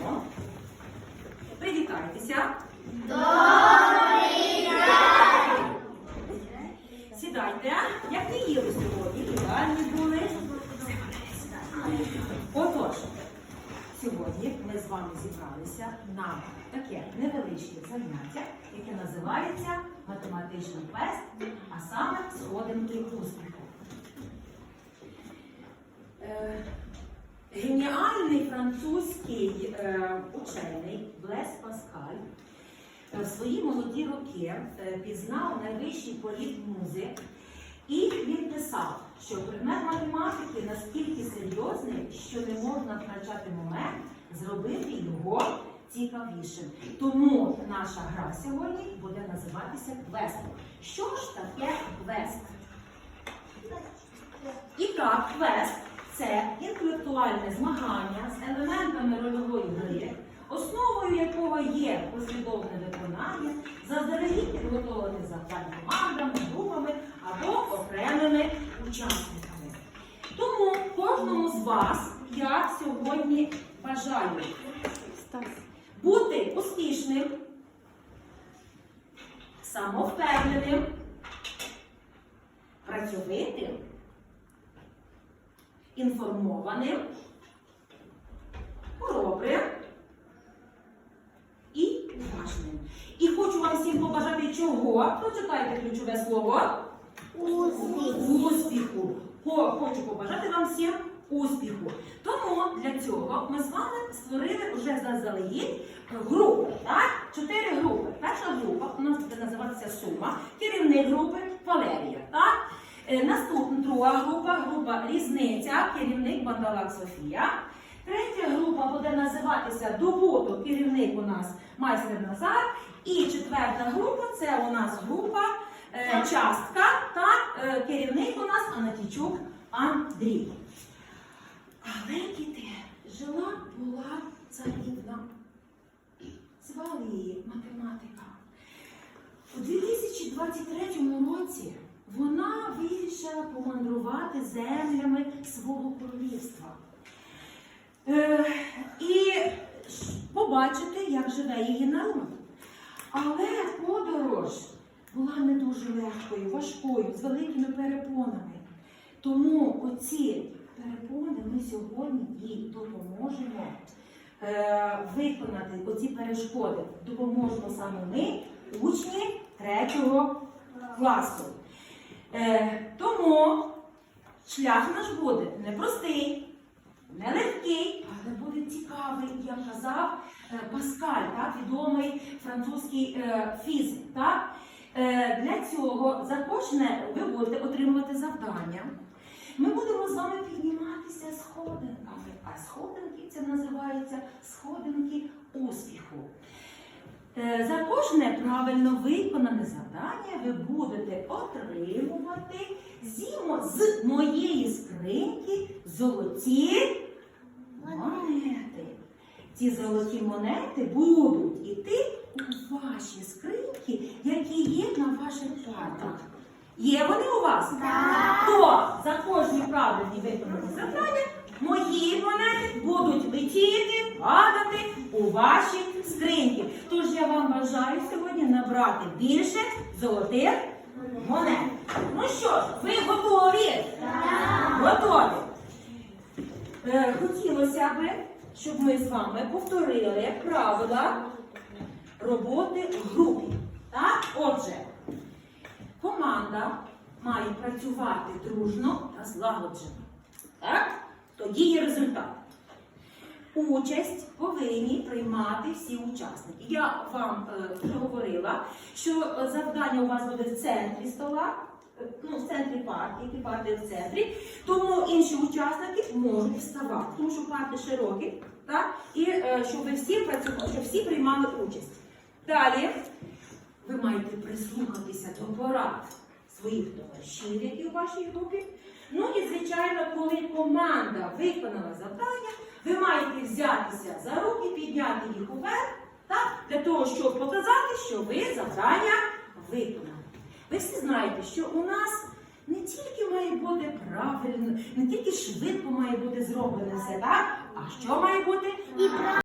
мамо. Привітайтеся. Сідайте. Як ви їли сьогодні? Ідеальні були. Отож, сьогодні ми з вами зібралися на таке невеличке заняття, яке називається математичний квест, а саме сходинки успіху. Геніальний французький е, учений Блес Паскаль е, в свої молоді роки е, пізнав найвищий політ музи, і він писав, що предмет математики настільки серйозний, що не можна втрачати момент зробити його цікавішим. Тому наша гра сьогодні буде називатися квест. Що ж таке квест? І так, квест інтелектуальне змагання з елементами рольової гри, основою якого є послідовне виконання, заздалегідь підготовлених завдань командами, групами або окремими учасниками. Тому кожному з вас я сьогодні бажаю бути успішним, самовпевненим, працьовитим інформованим, хоробрим і уважним. І хочу вам всім побажати чого? Прочитайте ключове слово. Успіху. Хо- Хочу побажати вам всім успіху. Тому для цього ми з вами створили вже заздалегідь групи. Так? Чотири групи. Перша група у нас буде називатися Сума, керівник групи Валерія. Е, Наступна друга група, група Різниця, керівник Бандалак Софія. Третя група буде називатися Добуток, керівник у нас майстер Назар. І четверта група це у нас група е, частка та е, керівник у нас Анатічук Андрій. Але діти, жила була царівна. Звали її математика. У 2023 році вирішила помандрувати землями свого королівства. Е, і побачити, як живе її народ. Але подорож була не дуже легкою, важкою, з великими перепонами. Тому оці перепони ми сьогодні їй допоможемо е, виконати оці перешкоди. Допоможемо саме ми, учні третього класу. Е, тому шлях наш буде непростий, нелегкий, але буде цікавий, як казав е, Паскаль, так, відомий французький е, фізик. Так? Для цього за кожне ви будете отримувати завдання. Ми будемо з вами підніматися сходинками, а сходинки це називаються сходинки успіху. Е, За кожне правильно виконане завдання ви будете отримувати з моєї скриньки золоті монети. Ці золоті монети будуть іти у ваші скриньки, які є на ваших партах. Є вони у вас? Так. То за кожні правильні виконані завдання мої монети будуть летіти, падати у ваші скриньки. Тож я вам бажаю сьогодні набрати більше золотих монет. Ну що ж, ви готові? Готові. Е, хотілося б, щоб ми з вами повторили правила роботи в групі. Так? Отже, команда має працювати дружно та злагоджено. Так? Тоді є результат. Участь повинні приймати всі учасники. Я вам е, що е, завдання у вас буде в центрі стола, е, ну, в центрі парти, які парти в центрі. Тому інші учасники можуть вставати, тому що парти широкі, так? і е, щоб всі працювали, щоб всі приймали участь. Далі ви маєте прислухатися до порад своїх товаришів, які у вашій групі. Ну і, звичайно, коли команда виконала завдання, ви маєте взятися за руки, підняти їх уверх, так, для того, щоб показати, що ви завдання виконали. Ви всі знаєте, що у нас не тільки має бути правильно, не тільки швидко має бути зроблене все, так, а що має бути І